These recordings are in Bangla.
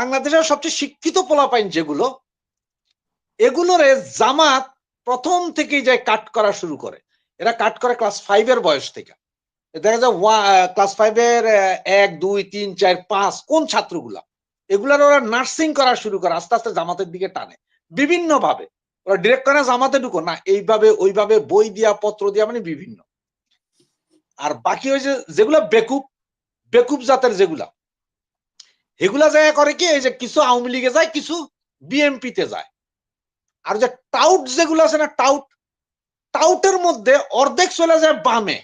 বাংলাদেশের সবচেয়ে শিক্ষিত পোলাপাইন যেগুলো, এগুলোরে জামাত প্রথম থেকেই যায় কাট করা শুরু করে। এরা কাট করে ক্লাস ফাইভের বয়স থেকে। দেখা যায় ক্লাস ফাইভের এক, দুই, তিন, চার, পাঁচ, কোন ছাত্রগুলা? এগুলার ওরা নার্সিং করা শুরু করে, আস্তে আস্তে জামাতের দিকে টানে। বিভিন্ন ভাবে ওরা ডিরেক্ট করে জামাতে ঢুকো। না, এইভাবে, ওইভাবে বই দিয়া, পত্র দিয়া মানে বিভিন্ন। আর বাকি যে, যেগুলা বেকুব বেকুব জাতের যেগুলা এগুলা যায় করে কি, এই যে কিছু আওয়ামী লীগে যায়, কিছু বিএমপিতে যায়। আর যে টাউট যেগুলো আছে না, টাউট, টাউটের মধ্যে অর্ধেক চলে যায় বামে।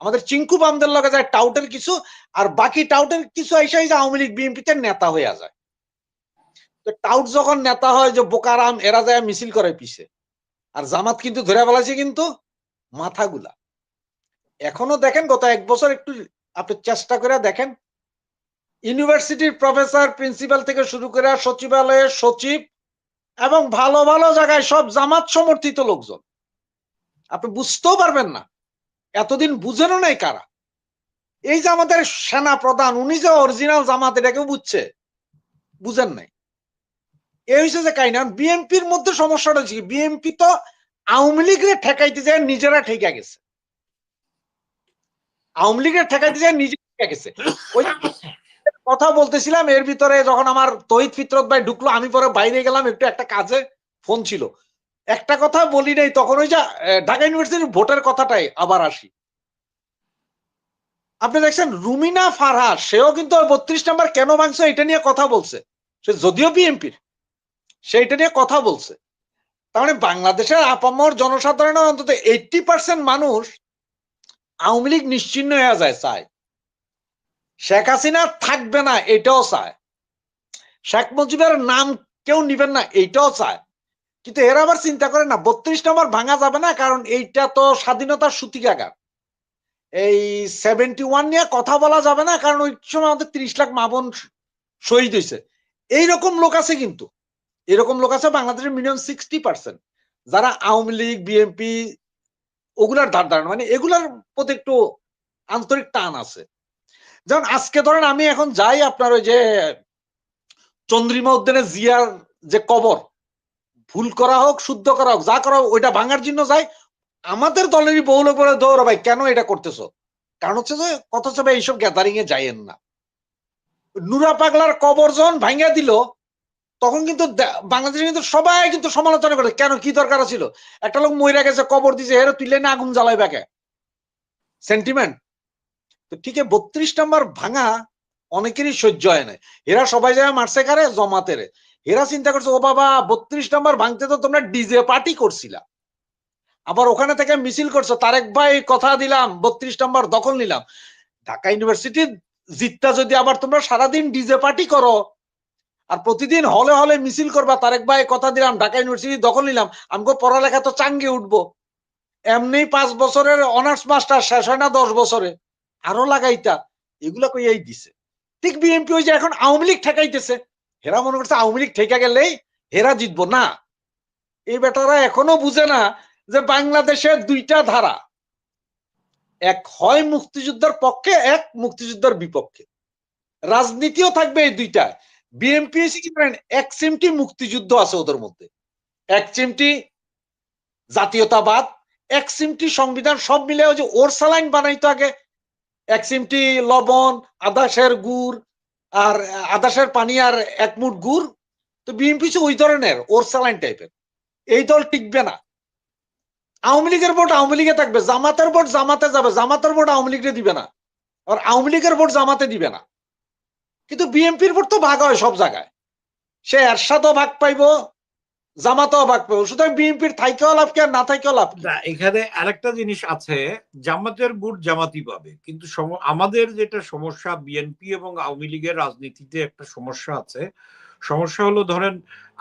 আমাদের চিঙ্কু বামদের লগে যায় টাউটের কিছু, আর বাকি টাউটের কিছু আইসাই যে আওয়ামী লীগ বিএনপিতে নেতা হয়ে যায়। তো টাউট যখন নেতা হয়, যে বোকারাম এরা যায় মিছিল করে পিছে। আর জামাত কিন্তু ধরে ফেলাছে কিন্তু মাথাগুলা। এখনও দেখেন, গত এক বছর একটু আপনি চেষ্টা করে দেখেন ইউনিভার্সিটির প্রফেসর, প্রিন্সিপাল থেকে শুরু করে সচিবালয়ের সচিব এবং ভালো ভালো জায়গায় সব জামাত সমর্থিত লোকজন। আপনি বুঝতেও পারবেন না, এতদিন বুঝেনও নাই কারা। এই যে আমাদের সেনা প্রধান উনি যে অরিজিনাল জামাত এটাকেও বুঝছে? বুঝেন নাই। এই হচ্ছে যে কাহিনী বিএনপির মধ্যে সমস্যাটা হচ্ছে বিএনপি তো আওয়ামী লীগের ঠেকাইতে যায়, নিজেরা ঠেকা গেছে। আওয়ামী লীগের ঠেকাইতে যায় নিজে ঠেকা গেছে। ওই কথা বলতেছিলাম, এর ভিতরে যখন আমার তহিদ ফিতরত ভাই ঢুকলো, আমি পরে বাইরে গেলাম, একটু একটা কাজে ফোন ছিল। একটা কথা বলি নাই, তখন ওই যে ঢাকা ইউনিভার্সিটির ভোটের কথাটাই, আবার আসি। আপনি দেখছেন, রুমিনা ফারহা, সেও কিন্তু বত্রিশ নাম্বার কেন ভাঙছে, এটা নিয়ে কথা বলছে। সে যদিও বিএনপির, সে এটা নিয়ে কথা বলছে। তার মানে বাংলাদেশের আপামর জনসাধারণের অন্তত এইটটি পার্সেন্ট মানুষ আওয়ামী লীগ নিশ্চিন্ন হয়ে যায়, চায়। শেখ হাসিনা থাকবে না, এটাও চায়। শেখ মুজিবের নাম কেউ নিবেন না এইটাও চায়। কিন্তু এরা আবার চিন্তা করে না, বত্রিশ নম্বর ভাঙা যাবে না, কারণ এইটা তো স্বাধীনতার সুতিকাগার। এই সেভেন্টি ওয়ান নিয়ে কথা বলা যাবে না, কারণ ওই সময় আমাদের ত্রিশ লাখ মাবন শহীদ হয়েছে। এইরকম লোক আছে কিন্তু, এরকম লোক আছে বাংলাদেশের মিনিমাম সিক্সটি পার্সেন্ট যারা আওয়ামী লীগ বিএনপি ওগুলার ধার ধারণা মানে এগুলার প্রতি একটু আন্তরিক টান আছে। যেমন আজকে ধরেন আমি এখন যাই আপনার ওই যে চন্দ্রিমা উদ্যানে জিয়ার যে কবর, ভুল করা হোক, শুদ্ধ করা হোক, যা করা হোক, ওইটা ভাঙার জন্য যাই, আমাদের দলেরই বহু লোক বলে দৌড় ভাই, কেন এটা করতেছো? কারণ হচ্ছে যে কত সবাই এইসব গ্যাদারিং এ যাইয়েন না। নুরা পাগলার কবর যখন ভাঙা দিল, তখন কিন্তু বাংলাদেশে কিন্তু সবাই কিন্তু সমালোচনা করে, কেন, কি দরকার ছিল একটা লোক মহিলা গেছে, কবর দিছে হেরে তুলে না আগুন জ্বালাই ব্যাকে সেন্টিমেন্ট তো ঠিক বত্রিশ নাম্বার ভাঙা অনেকেরই সহ্য হয় না। এরা সবাই যায় মারছে কারে? জমাতেরে এরা চিন্তা করছে, ও বাবা, বত্রিশ নাম্বার ভাঙতে তো তোমরা ডিজে পার্টি করছিলা। আবার ওখানে থেকে মিছিল করছ, তারেক ভাই কথা দিলাম, বত্রিশ নাম্বার দখল নিলাম। ঢাকা ইউনিভার্সিটি জিতটা যদি আবার তোমরা সারাদিন ডিজে পার্টি করো, আর প্রতিদিন হলে হলে মিছিল করবা, তারেক ভাই কথা দিলাম, ঢাকা ইউনিভার্সিটি দখল নিলাম আমাকে পড়ালেখা তো চাঙ্গে উঠবো। এমনি পাঁচ বছরের অনার্স মাস্টার শেষ হয় না দশ বছরে। আরও লাগাইতা, এগুলা কইয়াই দিছে। ঠিক বিএনপি ওই যে এখন আওয়ামী লীগ ঠেকাইতেছে। হেরা মনে করছে আওয়ামী লীগ ঠেকা গেলেই হেরা জিতবো। না, এই বেটারা এখনও বুঝে না যে বাংলাদেশের দুইটা ধারা, এক হয় মুক্তিযুদ্ধের পক্ষে, এক মুক্তিযুদ্ধের বিপক্ষে। রাজনীতিও থাকবে এই দুইটা করেন এক চিমটি মুক্তিযুদ্ধ আছে ওদের মধ্যে। এক চিমটি জাতীয়তাবাদ, এক চিমটি সংবিধান, সব মিলে ওই যে ওর সালাইন বানাইতো আগে এক চিমটি লবণ আদাসের গুড় আর আদাসের পানি আর এক মুঠ গুড়। তো বিএনপি ওই ধরনের, ওর সালাইন টাইপের। এই দল টিকবে না। আওয়ামী লীগের ভোট আওয়ামী লীগে থাকবে। জামাতের ভোট জামাতে যাবে। জামাতের ভোট আওয়ামী লীগকে দিবে না। আর আওয়ামী লীগের ভোট জামাতে দিবে না। কিন্তু বিএনপির ভোট তো ভাগ হয় সব জায়গায়। সে এরশাদও ভাগ পাইবো। ভাগ পাইবো সুতরাং বিএনপির থাইকেও লাভ কি না থাইকেও লাভ এখানে আরেকটা জিনিস আছে, জামাতের ভোট জামাতি পাবে। কিন্তু আমাদের যেটা সমস্যা, বিএনপি এবং আওয়ামী লীগের রাজনীতিতে একটা সমস্যা আছে। সমস্যা হলো ধরেন,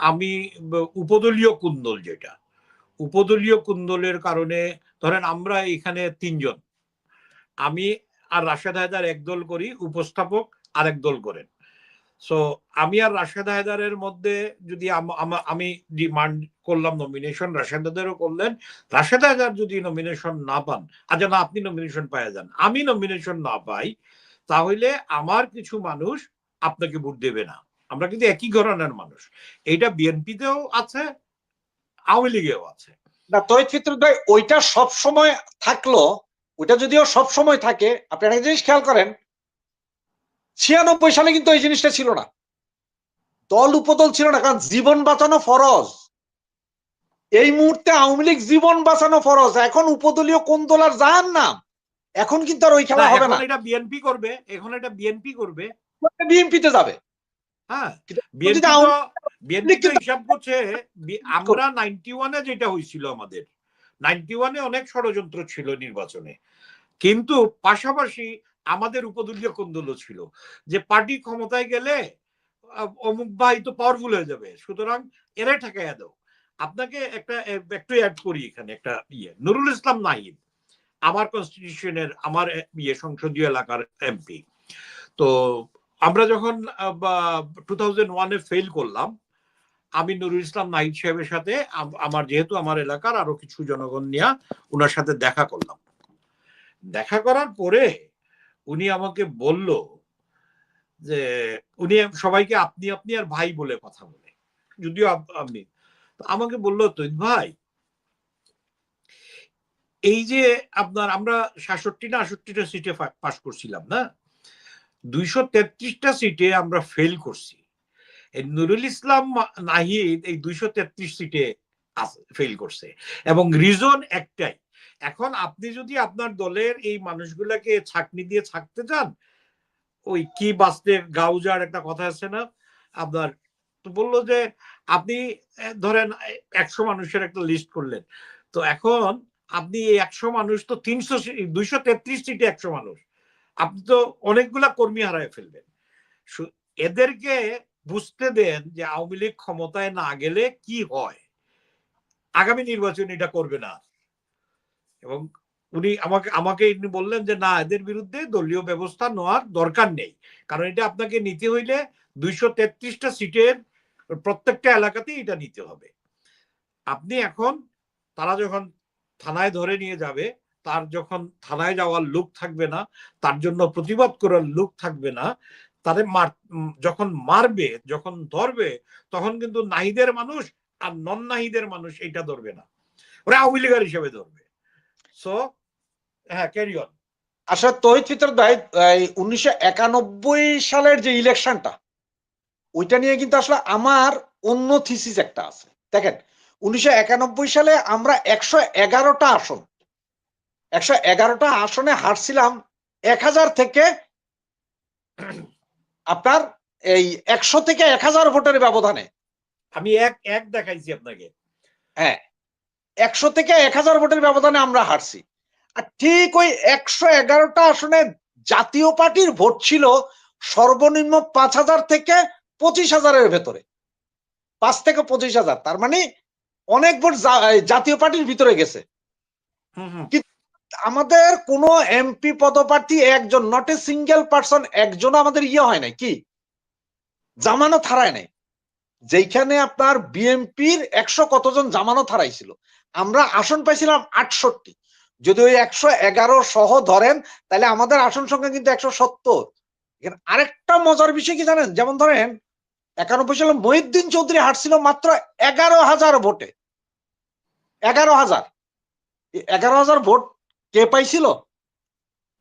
আমি উপদলীয় কুন্দল যেটা। উপদলীয় কুন্দলের কারণে ধরেন আমরা এখানে তিনজন। আমি আর রাশেদ হায়দার একদল করি, উপস্থাপক আরেক দল করেন। সো আমি আর রাশেদ হায়দারের মধ্যে যদি আমি ডিমান্ড করলাম নমিনেশন রাশেদ হায়দারও করলেন। রাশেদ হায়দার যদি নমিনেশন না পান আচ্ছা না, আপনি নমিনেশন পাওয়া যান। আমি নমিনেশন না পাই, তাহলে আমার কিছু মানুষ আপনাকে ভোট দেবে না। আমরা কিন্তু একই ঘরানার মানুষ। এইটা বিএনপিতেও আছে, আওয়ামী লীগেও আছে। না ফিতর ভাই, ওইটা সব সময় থাকল, ওইটা যদিও সব সময় থাকে, আপনি একটা জিনিস খেয়াল করেন ছিয়ানব্বই সালে কিন্তু এই জিনিসটা ছিল না। দল উপদল ছিল না কারণ জীবন বাঁচানো ফরজ। এই মুহূর্তে আওয়ামী লীগ জীবন বাঁচানো ফরজ। এখন উপদলীয় কোন দল আর যান নাম? এখন কিন্তু আর ওই খেলা হবে না। এটা বিএনপি করবে এখন এটা বিএনপি করবে। বিএনপিতে যাবে। হ্যাঁ বিএনপি কিন্তু- হিসাব করছে আমরা নাইনটি ওয়ানে যেটা হয়েছিল আমাদের নাইনটি ওয়ানে অনেক ষড়যন্ত্র ছিল নির্বাচনে। কিন্তু পাশাপাশি আমাদের উপদলীয় কোন্দলও ছিল? যে পার্টি ক্ষমতায় গেলে অমুক ভাই তো পাওয়ারফুল হয়ে যাবে। সুতরাং এরাই ঠেকাইয়া দাও। আপনাকে একটা একটু অ্যাড করি এখানে একটা ইয়ে। নুরুল ইসলাম নাহিদ, আমার কনস্টিটিউশনের আমার ইয়ে সংসদীয় এলাকার এমপি তো আমরা যখন টু থাউজেন্ড ওয়ানে ফেল করলাম, আমি নুরুল ইসলাম নাহিদ সাহেবের সাথে আমার যেহেতু আমার এলাকার আরও কিছু জনগণ নিয়ে ওনার সাথে দেখা করলাম। দেখা করার পরে উনি আমাকে বলল যে, উনি সবাইকে আপনি আপনি আর ভাই বলে কথা বলে। যদিও আপনি। আমাকে বলল, তৈত ভাই, এই যে আপনার, আমরা সাতষট্টি না আষট্টিটা সিটে পাশ করছিলাম, না? দুইশো তেত্রিশটা সিটে আমরা ফেল করছি। নুরুল ইসলাম নাহিদ এই দুইশো তেত্রিশ সিটে ফেল করছে। এবং রিজন একটাই এখন আপনি যদি আপনার দলের এই মানুষগুলাকে ছাকনি দিয়ে ছাকতে চান, ওই কি বাঁচতে, গাউজার একটা কথা আছে না? আপনার বলল যে, আপনি ধরেন একশো মানুষের একটা লিস্ট করলেন। তো এখন আপনি এই একশো মানুষ তো তিনশো দুইশো তেত্রিশ সিটে একশো মানুষ। আপনি তো অনেকগুলা কর্মী হারায় ফেলবেন। এদেরকে বুঝতে দেন যে আওয়ামী লীগ ক্ষমতায় না গেলে কি হয়। আগামী নির্বাচন এটা করবে না। এবং উনি আমাকে আমাকে ইনি বললেন যে, না, এদের বিরুদ্ধে দলীয় ব্যবস্থা নেওয়ার দরকার নেই। কারণ এটা আপনাকে নিতে হইলে দুইশো তেত্রিশটা সিটের প্রত্যেকটা এলাকাতেই এটা নিতে হবে। আপনি এখন, তারা যখন থানায় ধরে নিয়ে যাবে, তার যখন থানায় যাওয়ার লোক থাকবে না, তার জন্য প্রতিবাদ করার লোক থাকবে না তাদের মার, যখন মারবে, যখন ধরবে, তখন কিন্তু নাহিদের মানুষ আর নন নাহিদের মানুষ এটা ধরবে না। ওরা আওয়ামী লীগের হিসেবে ধরবে। সো হ্যাঁ ক্যারি অন আসলে তহিদ ফিতর ভাই উনিশশো একানব্বই সালের যে ইলেকশনটা ওইটা নিয়ে কিন্তু আসলে আমার অন্য থিসিস একটা আছে। দেখেন উনিশশো একানব্বই সালে আমরা একশো এগারোটা আসন একশো এগারোটা আসনে হারছিলাম এক হাজার থেকে আপনার এই একশো থেকে এক হাজার ভোটের ব্যবধানে। আমি এক এক দেখাইছি আপনাকে। হ্যাঁ। একশো থেকে এক হাজার ভোটের ব্যবধানে আমরা হারছি। আর ঠিক ওই একশো এগারোটা আসনে জাতীয় পার্টির ভোট ছিল সর্বনিম্ন পাঁচ হাজার থেকে পঁচিশ হাজারের ভেতরে। পাঁচ থেকে পঁচিশ হাজার তার মানে অনেক ভোট জাতীয় পার্টির ভিতরে গেছে। হুম হুম। আমাদের কোনো এমপি পদপ্রার্থী একজন নট এ সিঙ্গেল পার্সন একজন আমাদের ইয়ে হয় নাই কি? জামানত হারায় নাই। যেখানে আপনার বিএনপির একশো কতজন জামানত হারাইছিল। আমরা আসন পাইছিলাম আটষট্টি। যদি ওই একশো এগারো সহ ধরেন, তাহলে আমাদের আসন সংখ্যা কিন্তু একশো সত্তর। আরেকটা মজার বিষয় কি জানেন? যেমন ধরেন, একানব্বই সালে মহিউদ্দিন চৌধুরী হারছিল মাত্র এগারো হাজার ভোটে। এগারো হাজার। এগারো হাজার ভোট কে পাইছিল?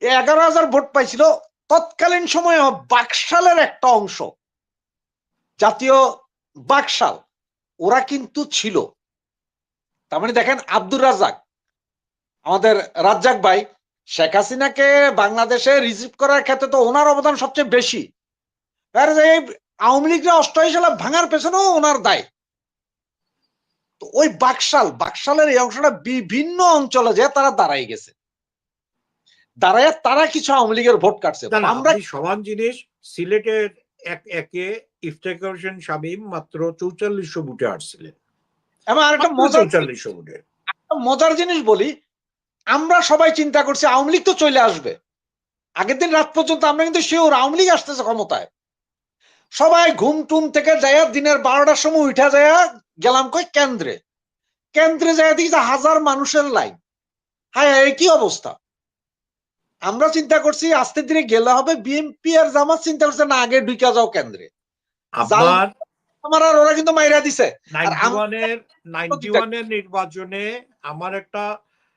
এগারো হাজার ভোট পাইছিল তৎকালীন সময়ে বাকশালের একটা অংশ। জাতীয় বাকশাল ওরা কিন্তু ছিল। তার মানে দেখেন আব্দুর রাজ্জাক আমাদের রাজ্জাক ভাই শেখ হাসিনাকে বাংলাদেশে রিসিভ করার ক্ষেত্রে তো ওনার অবদান সবচেয়ে বেশি। আওয়ামী লীগরা অষ্টআশি সালে ভাঙার পেছনেও ওনার দায়। তো ওই বাকশাল বাকশালের এই অংশটা বিভিন্ন অঞ্চলে যে তারা দাঁড়াই গেছে। দাঁড়ায় তারা কিছু আওয়ামী লীগের ভোট কাটছে। আমরা সমান জিনিস সিলেটের এক একে ইফতেখার হোসেন শামীম মাত্র চৌচল্লিশশো বুটে আসছিলেন এবং আরেকটা চৌচল্লিশশো একটা মজার জিনিস বলি আমরা সবাই চিন্তা করছি আওয়ামী লীগ তো চলে আসবে। আগের দিন রাত পর্যন্ত আমরা কিন্তু শিওর আওয়ামী লীগ আসতেছে ক্ষমতায়। সবাই ঘুম টুম থেকে যায় দিনের বারোটার সময় উঠা যায় গেলাম কই? কেন্দ্রে। কেন্দ্রে যায় দেখি হাজার মানুষের লাইন। হায় হায় কি অবস্থা? আমরা চিন্তা করছি আস্তে ধীরে গেলে হবে বিএনপি আর জামাত চিন্তা করছে না আগে ঢুকা যাও কেন্দ্রে। আমার আর ওরা কিন্তু মাইরা দিছে। নির্বাচনে আমার একটা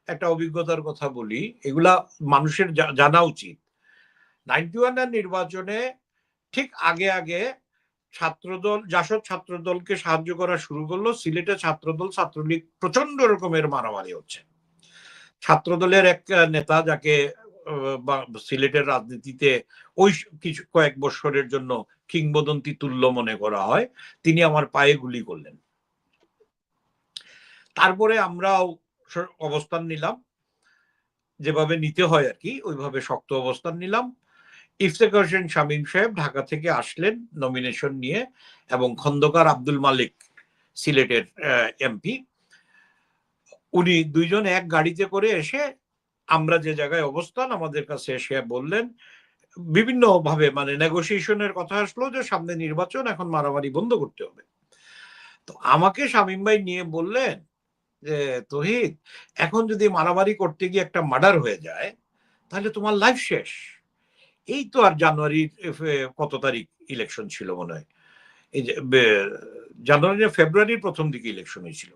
একটা অভিজ্ঞতার কথা বলি এগুলা মানুষের জানা উচিত। নাইনটি ওয়ানের নির্বাচনে ঠিক আগে আগে ছাত্রদল জাসদ ছাত্রদলকে সাহায্য করা শুরু করল সিলেটে ছাত্রদল ছাত্রলীগ প্রচণ্ড রকমের মারামারি হচ্ছে। ছাত্রদলের এক নেতা যাকে সিলেটের রাজনীতিতে ওই কিছু কয়েক বছরের জন্য কিংবদন্তি তুল্য মনে করা হয়, তিনি আমার পায়ে গুলি করলেন। তারপরে আমরাও স- অবস্থান নিলাম। যেভাবে নিতে হয় আর কি, ওইভাবে শক্ত অবস্থান নিলাম। ইফতেখার হোসেন শামীম সাহেব ঢাকা থেকে আসলেন নমিনেশন নিয়ে এবং খন্দকার আব্দুল মালিক সিলেটের এমপি উনি দুইজন এক গাড়িতে করে এসে আমরা যে জায়গায় অবস্থান, আমাদের কাছে এসে বললেন বিভিন্ন ভাবে মানে নেগোসিয়েশনের কথা আসলো যে সামনে নির্বাচন, এখন মারামারি বন্ধ করতে হবে। তো আমাকে শামীম ভাই নিয়ে বললেন যে, তহিদ, এখন যদি মারামারি করতে গিয়ে একটা মার্ডার হয়ে যায়, তাহলে তোমার লাইফ শেষ। এই তো আর জানুয়ারির কত তারিখ ইলেকশন ছিল মনে হয়? এই যে জানুয়ারি ফেব্রুয়ারির প্রথম দিকে ইলেকশন হয়েছিল।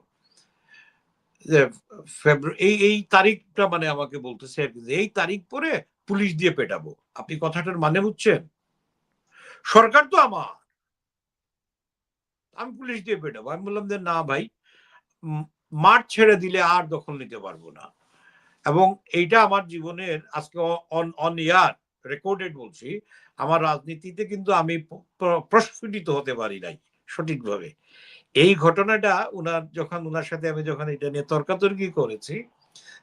এই এই তারিখটা মানে আমাকে বলতেছে এই তারিখ পরে পুলিশ দিয়ে পেটাবো। আপনি কথাটার মানে বুঝছেন? সরকার তো আমার। আমি পুলিশ দিয়ে পেটাবো। আমি বললাম যে না ভাই মাঠ ছেড়ে দিলে আর দখল নিতে পারব না। এবং এইটা আমার জীবনের আজকে অন অন ইয়ার রেকর্ডেড বলছি। আমার রাজনীতিতে কিন্তু আমি প্রস্ফুটিত হতে পারি নাই সঠিকভাবে। এই ঘটনাটা উনার যখন, উনার সাথে আমি যখন এটা নিয়ে তর্কাতর্কি করেছি,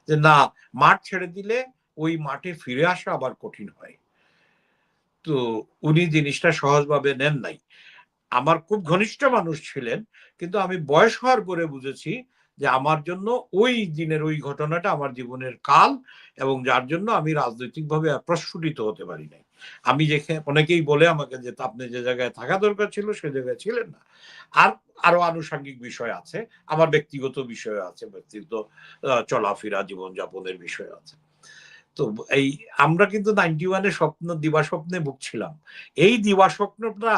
যে না, মাঠ ছেড়ে দিলে ওই মাঠে ফিরে আসা আবার কঠিন হয়। তো উনি জিনিসটা সহজভাবে নেন নাই। আমার খুব ঘনিষ্ঠ মানুষ ছিলেন, কিন্তু আমি বয়স হওয়ার পরে বুঝেছি যে আমার জন্য ওই দিনের ওই ঘটনাটা আমার জীবনের কাল এবং যার জন্য আমি রাজনৈতিকভাবে প্রস্ফুটিত হতে পারি নাই। আমি যেখানে, অনেকেই বলে আমাকে যে আপনি যে জায়গায় থাকা দরকার ছিল সে জায়গায় ছিলেন না। আর আরও আনুষঙ্গিক বিষয় আছে, আমার ব্যক্তিগত বিষয় আছে, ব্যক্তিগত চলাফেরা, জীবনযাপনের বিষয় আছে। তো এই আমরা কিন্তু নাইনটি ওয়ানে স্বপ্ন দিবা স্বপ্নে ভুগছিলাম। এই দিবা স্বপ্নটা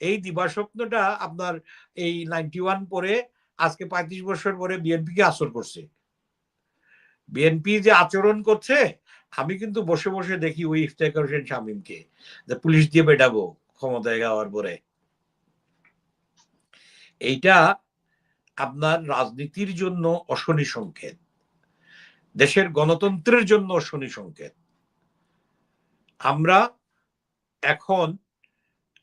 এই দিবা স্বপ্নটা আপনার এই নাইনটি ওয়ান পরে আজকে পঁয়ত্রিশ বছর পরে বিএনপি কে আসর করছে। বিএনপি যে আচরণ করছে, আমি কিন্তু বসে বসে দেখি ওই ইফতেখার হোসেন শামীমকে, যে পুলিশ দিয়ে বেটাবো ক্ষমতায় যাওয়ার পরে। এইটা আপনার রাজনীতির জন্য অশনি সংকেত, দেশের গণতন্ত্রের জন্য অশনি সংকেত। আমরা এখন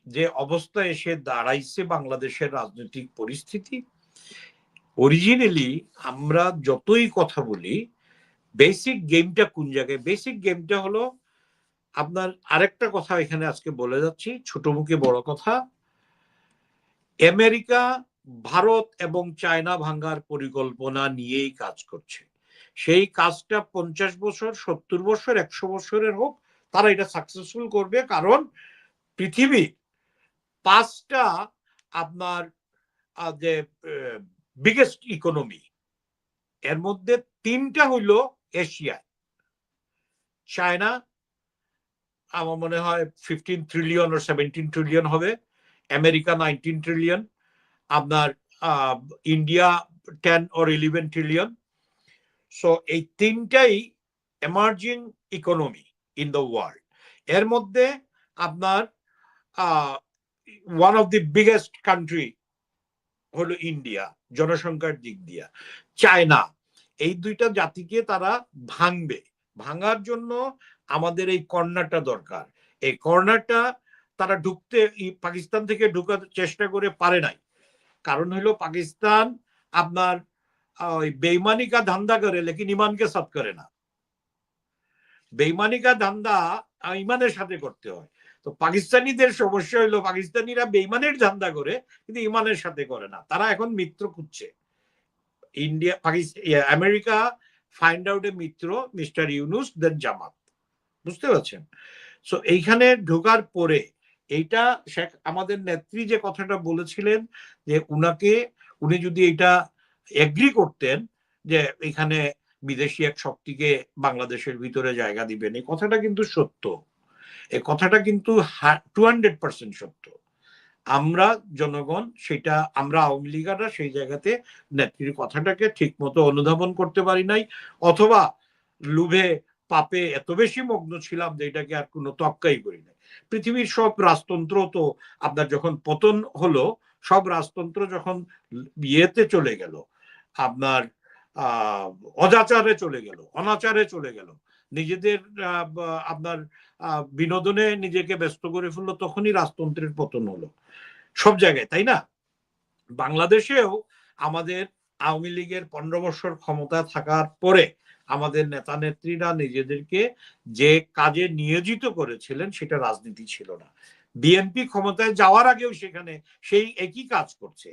যে অবস্থা এসে দাঁড়াইছে বাংলাদেশের রাজনৈতিক পরিস্থিতি অরিজিনালি আমরা যতই কথা বলি বেসিক গেমটা কোন জায়গায়? বেসিক গেমটা হলো, আপনার আরেকটা কথা এখানে আজকে বলে যাচ্ছি, ছোট মুখে বড় কথা। আমেরিকা ভারত এবং চায়না ভাঙ্গার পরিকল্পনা নিয়েই কাজ করছে। সেই কাজটা পঞ্চাশ বছর, সত্তর বছর, একশো বছরের হোক, তারা এটা সাকসেসফুল করবে। কারণ পৃথিবী পাঁচটা আপনার যে বিগেস্ট ইকোনমি এর মধ্যে তিনটা হইল এশিয়ায়। চায়না, আমার মনে হয় ফিফটিন ট্রিলিয়ন ও সেভেন্টিন ট্রিলিয়ন হবে, আমেরিকা নাইনটিন ট্রিলিয়ন আপনার India ten or eleven trillion so এই তিনটাই emerging economy in the world এর মধ্যে আপনার one of the biggest country হলো ইন্ডিয়া জনসংখ্যার দিক দিয়া। চায়না এই দুইটা জাতিকে তারা ভাঙবে। ভাঙার জন্য আমাদের এই কর্নারটা দরকার। এই কর্নারটা তারা ঢুকতে পাকিস্তান থেকে ঢুকার চেষ্টা করে পারে নাই। কারণ হলো পাকিস্তান আপনার বেইমানি কা ধান্দা করে, লেকিন ইমানকে সাথ করে না। বেইমানি কা ধান্দা ইমানের সাথে করতে হয়। তো পাকিস্তানিদের সমস্যা হলো পাকিস্তানিরা বেইমানের ধান্দা করে, কিন্তু ইমানের সাথে করে না। তারা এখন মিত্র খুঁজছে। India Pakistan America find out এ মিত্র মিস্টার ইউনুস দেন জামাত। বুঝতে পারছেন? সো এইখানে ঢোকার পরে এইটা শেখ, আমাদের নেত্রী যে কথাটা বলেছিলেন যে উনাকে, উনি যদি এটা এগ্রি করতেন যে এখানে বিদেশি এক শক্তিকে বাংলাদেশের ভিতরে জায়গা দিবেন, এই কথাটা কিন্তু সত্য। এই কথাটা কিন্তু টু হান্ড্রেড পার্সেন্ট সত্য। আমরা জনগণ সেটা, আমরা আওয়ামী লীগাররা সেই জায়গাতে নেত্রীর কথাটাকে ঠিক মতো অনুধাবন করতে পারি নাই, অথবা লুভে, পাপে এত বেশি মগ্ন ছিলাম যে এটাকে আর কোনো তক্কাই করি নাই। পৃথিবীর সব রাজতন্ত্র তো আপনার যখন পতন হলো, সব রাজতন্ত্র যখন ইয়েতে চলে গেল, আপনার অজাচারে চলে গেল, অনাচারে চলে গেল নিজেদের আপনার বিনোদনে নিজেকে ব্যস্ত করে ফেলল, তখনই রাজতন্ত্রের পতন হলো। সব জায়গায়, তাই না? বাংলাদেশেও আমাদের আওয়ামী লীগের পনেরো বছর ক্ষমতা থাকার পরে আমাদের নেতা নেত্রীরা নিজেদেরকে যে কাজে নিয়োজিত করেছিলেন, সেটা রাজনীতি ছিল না। বিএনপি ক্ষমতায় যাওয়ার আগেও সেখানে সেই একই কাজ করছে।